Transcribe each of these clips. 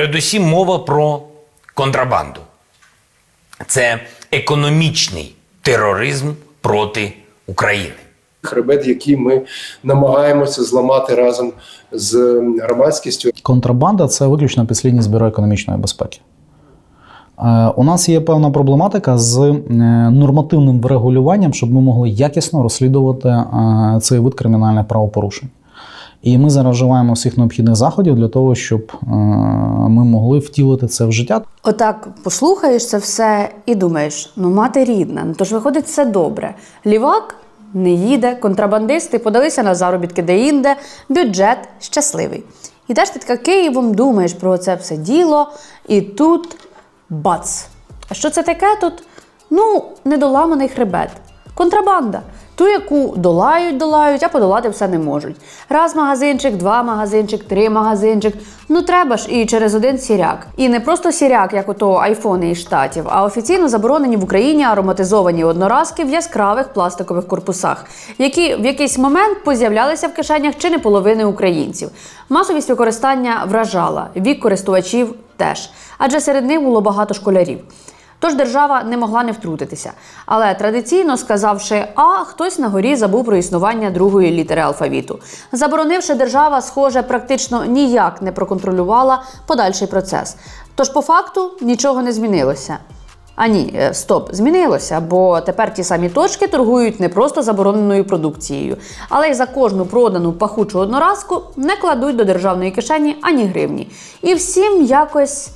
Передусім мова про контрабанду. Це економічний тероризм проти України. хребет, який ми намагаємося зламати разом з громадськістю. Контрабанда це виключно підслідність Бюро економічної безпеки. Е, У нас є певна проблематика з е, нормативним врегулюванням, щоб ми могли якісно розслідувати е, цей вид кримінальних правопорушень. І ми зараз вживаємо всіх необхідних заходів для того, щоб е, ми могли втілити це в життя. Отак послухаєш це все і думаєш: ну мати рідна, ну то ж виходить все добре. Лівак не їде, контрабандисти подалися на заробітки де-інде, бюджет щасливий. Ідеш ти така Києвом, думаєш про це все діло, і тут бац. А що це таке тут? Ну, недоламаний хребет. Контрабанда. Ту, яку долають, долають, а подолати все не можуть. Раз магазинчик, два магазинчик, три магазинчик. Ну треба ж і через один сіряк. І не просто сіряк, як ото айфони із штатів, а офіційно заборонені в Україні ароматизовані одноразки в яскравих пластикових корпусах, які в якийсь момент поз'являлися в кишенях чи не половини українців. Масовість використання вражала, вік користувачів теж, адже серед них було багато школярів. Тож держава не могла не втрутитися. Але традиційно сказавши А, хтось на горі забув про існування другої літери алфавіту. Заборонивши держава, схоже, практично ніяк не проконтролювала подальший процес. Тож, по факту, нічого не змінилося. А ні, е, стоп, змінилося, бо тепер ті самі точки торгують не просто забороненою продукцією, але й за кожну продану пахучу одноразку не кладуть до державної кишені ані гривні. І всім якось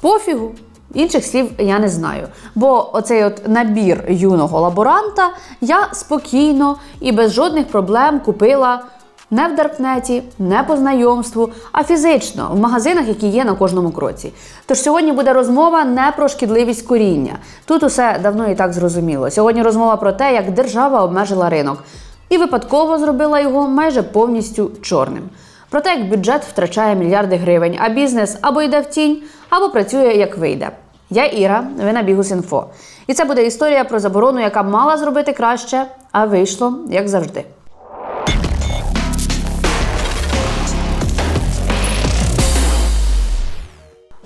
Пофігу. Інших слів я не знаю. Бо оцей от набір юного лаборанта я спокійно і без жодних проблем купила не в Даркнеті, не по знайомству, а фізично в магазинах, які є на кожному кроці. Тож сьогодні буде розмова не про шкідливість коріння. Тут усе давно і так зрозуміло. Сьогодні розмова про те, як держава обмежила ринок і випадково зробила його майже повністю чорним. Про те, як бюджет втрачає мільярди гривень, а бізнес або йде в тінь, або працює як вийде. Я Іра, ви на Бігус.Інфо. І це буде історія про заборону, яка мала зробити краще, а вийшло як завжди.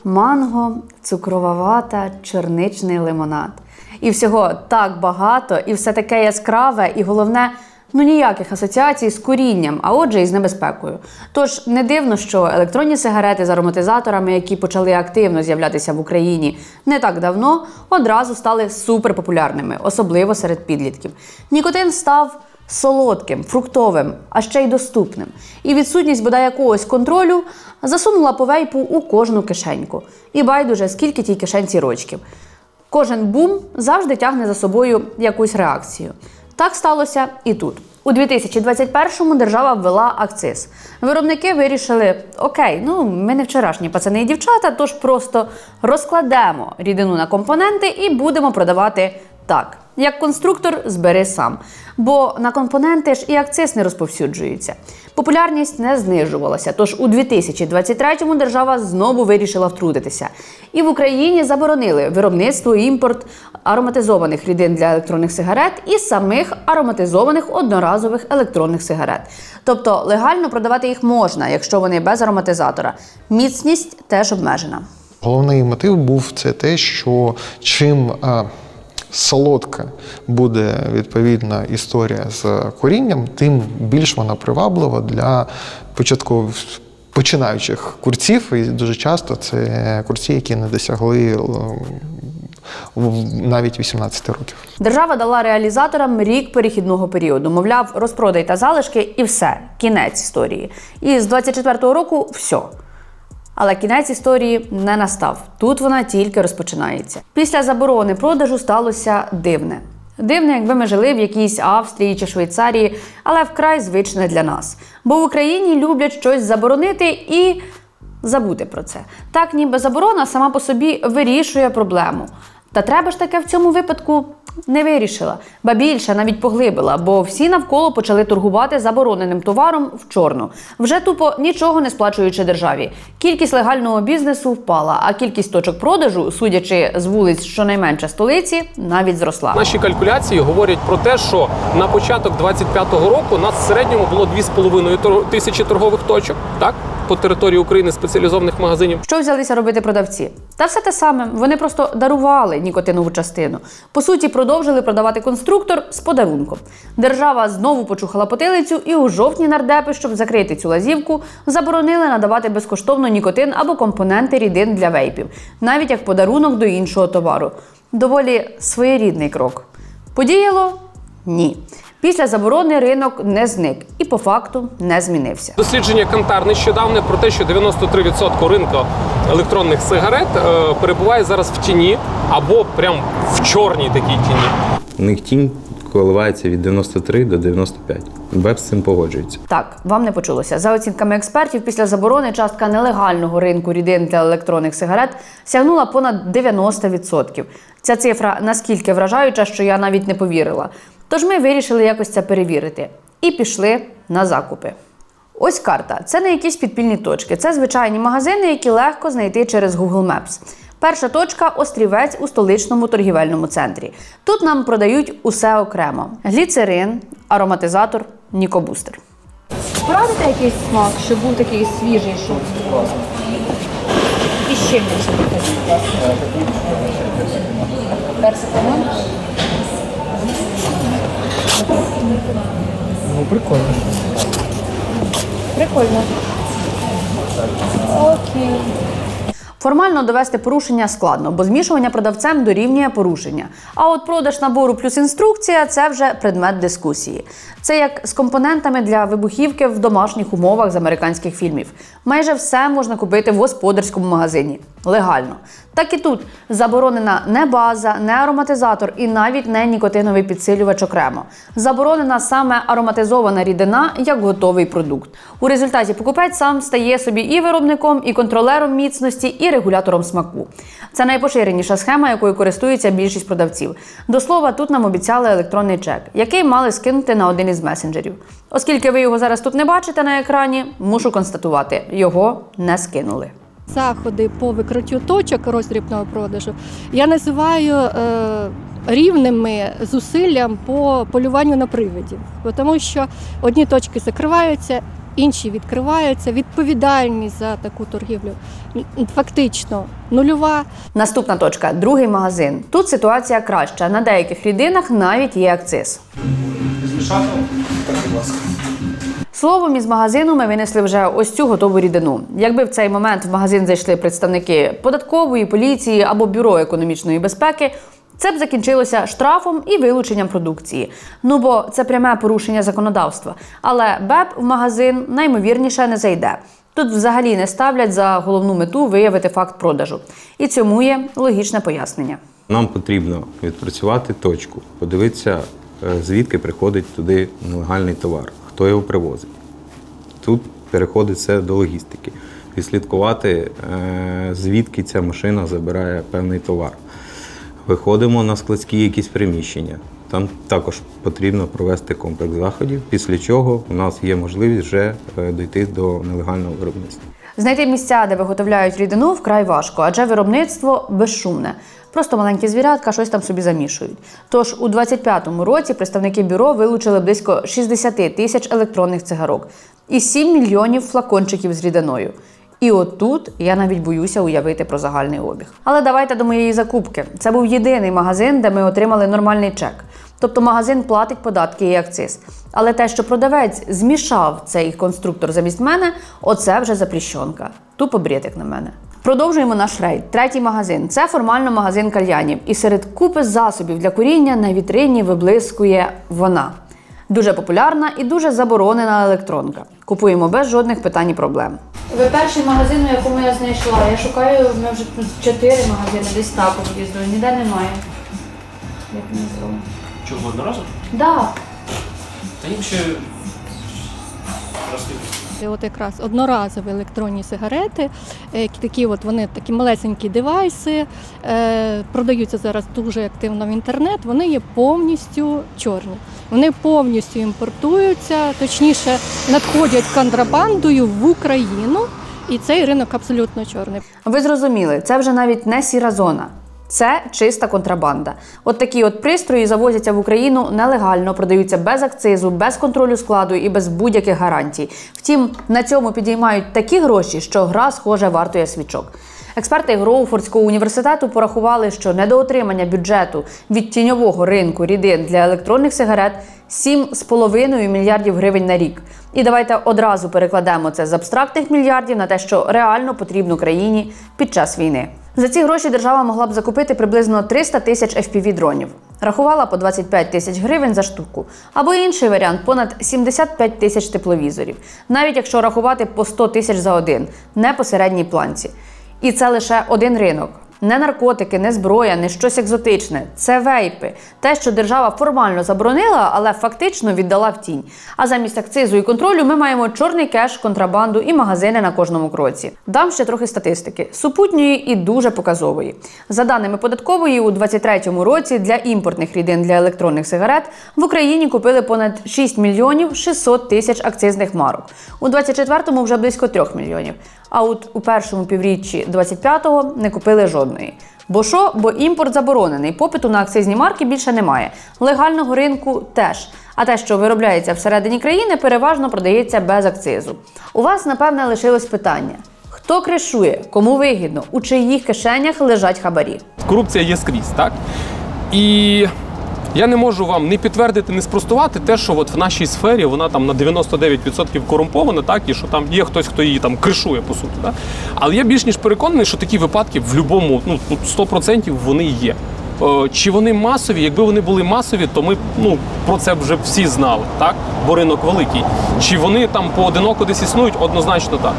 Манго, цукрова вата, чорничний лимонад. І всього так багато, і все таке яскраве, і головне, ну ніяких асоціацій з курінням, а отже, і з небезпекою. Тож не дивно, що електронні сигарети з ароматизаторами, які почали активно з'являтися в Україні не так давно, одразу стали суперпопулярними, особливо серед підлітків. Нікотин став солодким, фруктовим, а ще й доступним. І відсутність бодай якогось контролю засунула по вейпу у кожну кишеньку. І байдуже, скільки тій кишенці рочків. Кожен бум завжди тягне за собою якусь реакцію. Так сталося і тут. У 2021-му держава ввела акциз. Виробники вирішили: окей, ну ми не вчорашні пацани і дівчата, тож просто розкладемо рідину на компоненти і будемо продавати так. Як конструктор збери сам. Бо на компоненти ж і акциз не розповсюджується. Популярність не знижувалася. Тож у 2023-му держава знову вирішила втрутитися. І в Україні заборонили виробництво і імпорт ароматизованих рідин для електронних сигарет і самих ароматизованих одноразових електронних сигарет. Тобто легально продавати їх можна, якщо вони без ароматизатора. Міцність теж обмежена. Головний мотив був це те, що чим е, солодка буде відповідна історія з корінням, тим більш вона приваблива для початкових починаючих курців. І дуже часто це курці, які не досягли е, навіть 18 років. Держава дала реалізаторам рік перехідного періоду. Мовляв, розпродай та залишки, і все, кінець історії. І з 24-го року все. Але кінець історії не настав. Тут вона тільки розпочинається. Після заборони продажу сталося дивне. Дивне, якби ми жили в якійсь Австрії чи Швейцарії, але вкрай звичне для нас. Бо в Україні люблять щось заборонити і забути про це. Так, ніби заборона сама по собі вирішує проблему. Та треба ж таке в цьому випадку не вирішила, ба більше навіть поглибила, бо всі навколо почали торгувати забороненим товаром в чорну, вже тупо нічого не сплачуючи державі. Кількість легального бізнесу впала, а кількість точок продажу, судячи з вулиць щонайменше столиці, навіть зросла. Наші калькуляції говорять про те, що на початок 25-го року нас в середньому було 2,5 тор- тисячі торгових точок. Так по території України спеціалізованих магазинів. Що взялися робити продавці? Та все те саме. Вони просто дарували нікотинову частину. По суті, продовжили продавати конструктор з подарунком. Держава знову почухала потилицю, і у жовтні нардепи, щоб закрити цю лазівку, заборонили надавати безкоштовно нікотин або компоненти рідин для вейпів, навіть як подарунок до іншого товару. Доволі своєрідний крок. Подіяло? Ні. Після заборони ринок не зник і по факту не змінився. Дослідження Кантар нещодавне про те, що 93% ринку електронних сигарет е, перебуває зараз в тіні або прям в чорній такій тіні. У них тінь коливається від 93 до 95. Беп з цим погоджується. Так, вам не почулося. За оцінками експертів, після заборони частка нелегального ринку рідин для електронних сигарет сягнула понад 90%. Ця цифра наскільки вражаюча, що я навіть не повірила. Тож ми вирішили якось це перевірити і пішли на закупи. Ось карта. Це не якісь підпільні точки. Це звичайні магазини, які легко знайти через Google Maps. Перша точка острівець у столичному торгівельному центрі. Тут нам продають усе окремо: гліцерин, ароматизатор, нікобустер. Порадите якийсь смак, щоб був такий свіжий, щоб і ще більше. Персик? Ну, прикольно. Прикольно. Окей. Формально довести порушення складно, бо змішування продавцем дорівнює порушення. А от продаж набору плюс інструкція це вже предмет дискусії. Це як з компонентами для вибухівки в домашніх умовах з американських фільмів. Майже все можна купити в господарському магазині легально. Так і тут заборонена не база, не ароматизатор і навіть не нікотиновий підсилювач окремо. Заборонена саме ароматизована рідина як готовий продукт. У результаті покупець сам стає собі і виробником, і контролером міцності, і регулятором смаку. Це найпоширеніша схема, якою користується більшість продавців. До слова, тут нам обіцяли електронний чек, який мали скинути на один із месенджерів. Оскільки ви його зараз тут не бачите на екрані, мушу констатувати, його не скинули. Заходи по викриттю точок роздрібного продажу я називаю е, рівними зусиллям по полюванню на привидів, тому що одні точки закриваються, інші відкриваються. Відповідальність за таку торгівлю фактично нульова. Наступна точка другий магазин. Тут ситуація краща. На деяких рідинах навіть є акциз. Словом, із магазину ми винесли вже ось цю готову рідину. Якби в цей момент в магазин зайшли представники податкової, поліції або бюро економічної безпеки, це б закінчилося штрафом і вилученням продукції. Ну бо це пряме порушення законодавства. Але БЕП в магазин наймовірніше не зайде. Тут взагалі не ставлять за головну мету виявити факт продажу. І цьому є логічне пояснення. Нам потрібно відпрацювати точку, подивитися, е, звідки приходить туди нелегальний товар, хто його привозить. Тут переходить все до логістики. Відслідкувати, е, звідки ця машина забирає певний товар. Виходимо на складські якісь приміщення. Там також потрібно провести комплекс заходів, після чого у нас є можливість вже е, дійти до нелегального виробництва. Знайти місця, де виготовляють рідину, вкрай важко, адже виробництво безшумне. Просто маленькі звірятка щось там собі замішують. Тож у 25-му році представники бюро вилучили близько 60 тисяч електронних цигарок і 7 мільйонів флакончиків з рідиною. І от тут я навіть боюся уявити про загальний обіг. Але давайте до моєї закупки. Це був єдиний магазин, де ми отримали нормальний чек. Тобто магазин платить податки і акциз. Але те, що продавець змішав цей конструктор замість мене, оце вже запліщонка. Тупо бред, як на мене. Продовжуємо наш рейд. Третій магазин. Це формально магазин кальянів. І серед купи засобів для куріння на вітрині виблискує вона. Дуже популярна і дуже заборонена електронка. Купуємо без жодних питань і проблем. Ви перший магазин, у якому я знайшла. Я шукаю, ми вже чотири магазини, десь так об'їздили, ніде немає. Як назвали? Чого одноразово? Да. Та інші Це От якраз одноразові електронні сигарети, е, які такі от вони такі малесенькі девайси, е, продаються зараз дуже активно в інтернет. Вони є повністю чорні. Вони повністю імпортуються, точніше надходять контрабандою в Україну, і цей ринок абсолютно чорний. Ви зрозуміли, це вже навіть не сіра зона. Це чиста контрабанда. От такі от пристрої завозяться в Україну нелегально, продаються без акцизу, без контролю складу і без будь-яких гарантій. Втім, на цьому підіймають такі гроші, що гра, схоже, вартує свічок. Експерти Гроуфордського університету порахували, що недоотримання бюджету від тіньового ринку рідин для електронних сигарет 7,5 мільярдів гривень на рік. І давайте одразу перекладемо це з абстрактних мільярдів на те, що реально потрібно країні під час війни. За ці гроші держава могла б закупити приблизно 300 тисяч fpv дронів. Рахувала по 25 тисяч гривень за штуку. Або інший варіант понад 75 тисяч тепловізорів, навіть якщо рахувати по 100 тисяч за один, не по середній планці. І це лише один ринок. Не наркотики, не зброя, не щось екзотичне. Це вейпи. Те, що держава формально заборонила, але фактично віддала в тінь. А замість акцизу і контролю ми маємо чорний кеш, контрабанду і магазини на кожному кроці. Дам ще трохи статистики супутньої і дуже показової. За даними податкової, у 2023 році для імпортних рідин для електронних сигарет в Україні купили понад 6 мільйонів 600 тисяч акцизних марок. У 2024 вже близько 3 мільйонів. А от у першому півріччі 25-го не купили жодної. Бо що? Бо імпорт заборонений, попиту на акцизні марки більше немає. Легального ринку теж. А те, що виробляється всередині країни, переважно продається без акцизу. У вас, напевне, лишилось питання: хто кришує, кому вигідно, у чиїх кишенях лежать хабарі? Корупція є скрізь, так? І я не можу вам не підтвердити, не спростувати те, що от в нашій сфері вона там на 99% корумпована, так, і що там є хтось, хто її там кришує, по суті. Так? Але я більш ніж переконаний, що такі випадки в будь-якому, ну, тут 100% вони є. Е, Чи вони масові? Якби вони були масові, то ми ну, про це вже всі знали, так? бо ринок великий. Чи вони там поодиноко десь існують? Однозначно так.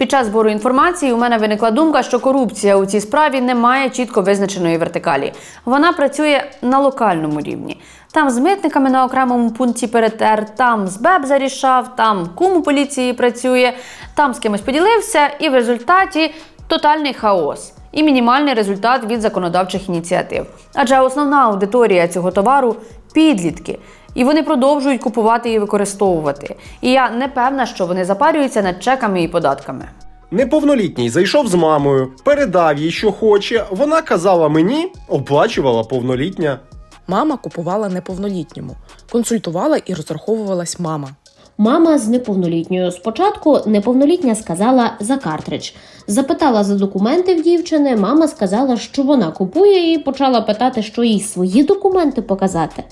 Під час збору інформації у мене виникла думка, що корупція у цій справі не має чітко визначеної вертикалі. Вона працює на локальному рівні. Там з митниками на окремому пункті перетер, там з БЕБ зарішав, там кум у поліції працює, там з кимось поділився, і в результаті тотальний хаос і мінімальний результат від законодавчих ініціатив. Адже основна аудиторія цього товару підлітки. І вони продовжують купувати і використовувати. І я не певна, що вони запарюються над чеками і податками. Неповнолітній зайшов з мамою, передав їй, що хоче. Вона казала мені, оплачувала повнолітня. Мама купувала неповнолітньому, консультувала і розраховувалась мама. Мама з неповнолітньою. Спочатку неповнолітня сказала за картридж. Запитала за документи в дівчини. Мама сказала, що вона купує, і почала питати, що їй свої документи показати.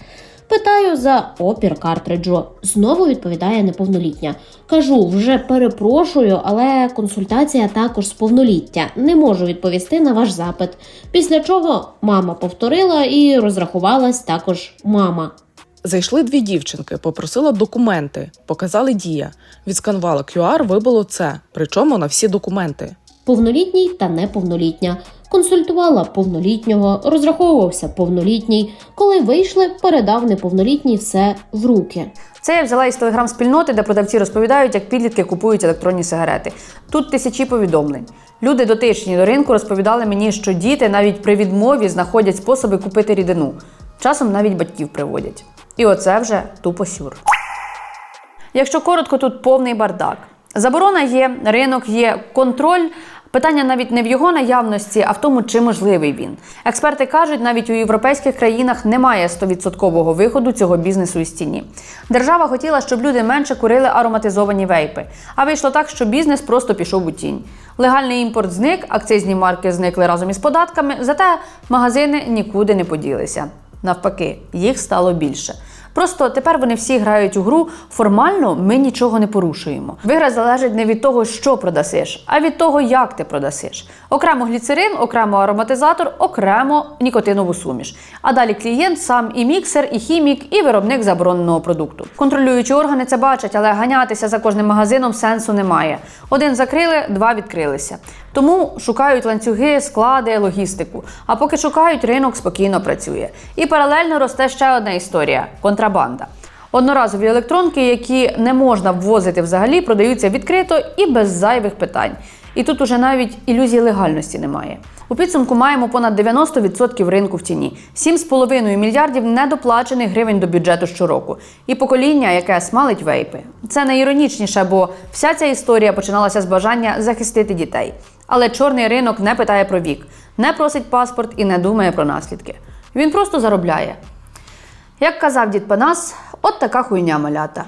Питаю за опір картриджу. Знову відповідає неповнолітня. Кажу, вже перепрошую, але консультація також з повноліття. Не можу відповісти на ваш запит. Після чого мама повторила і розрахувалась також мама. Зайшли дві дівчинки, попросила документи, показали дія. Відсканувала QR, вибило це, причому на всі документи. Повнолітній та неповнолітня. Консультувала повнолітнього, розраховувався повнолітній. Коли вийшли, передав неповнолітній все в руки. Це я взяла із телеграм-спільноти, де продавці розповідають, як підлітки купують електронні сигарети. Тут тисячі повідомлень. Люди дотичні до ринку розповідали мені, що діти навіть при відмові знаходять способи купити рідину. Часом навіть батьків приводять. І оце вже тупо сюр. Якщо коротко, тут повний бардак. Заборона є, ринок є, контроль. Питання навіть не в його наявності, а в тому, чи можливий він. Експерти кажуть, навіть у європейських країнах немає 100% виходу цього бізнесу із тіні. Держава хотіла, щоб люди менше курили ароматизовані вейпи. А вийшло так, що бізнес просто пішов у тінь. Легальний імпорт зник, акцизні марки зникли разом із податками, зате магазини нікуди не поділися. Навпаки, їх стало більше. Просто тепер вони всі грають у гру. Формально ми нічого не порушуємо. Вигра залежить не від того, що продасиш, а від того, як ти продасиш. Окремо гліцерин, окремо ароматизатор, окремо нікотинову суміш. А далі клієнт сам і міксер, і хімік, і виробник забороненого продукту. Контролюючі органи це бачать, але ганятися за кожним магазином сенсу немає. Один закрили, два відкрилися. Тому шукають ланцюги, склади, логістику. А поки шукають, ринок спокійно працює. І паралельно росте ще одна історія контрабанда. Одноразові електронки, які не можна ввозити взагалі, продаються відкрито і без зайвих питань. І тут уже навіть ілюзії легальності немає. У підсумку маємо понад 90% ринку в ціні, 7,5 мільярдів недоплачених гривень до бюджету щороку, і покоління, яке смалить вейпи. Це найіронічніше, бо вся ця історія починалася з бажання захистити дітей. Але чорний ринок не питає про вік, не просить паспорт і не думає про наслідки. Він просто заробляє. Як казав дід Панас, от така хуйня малята.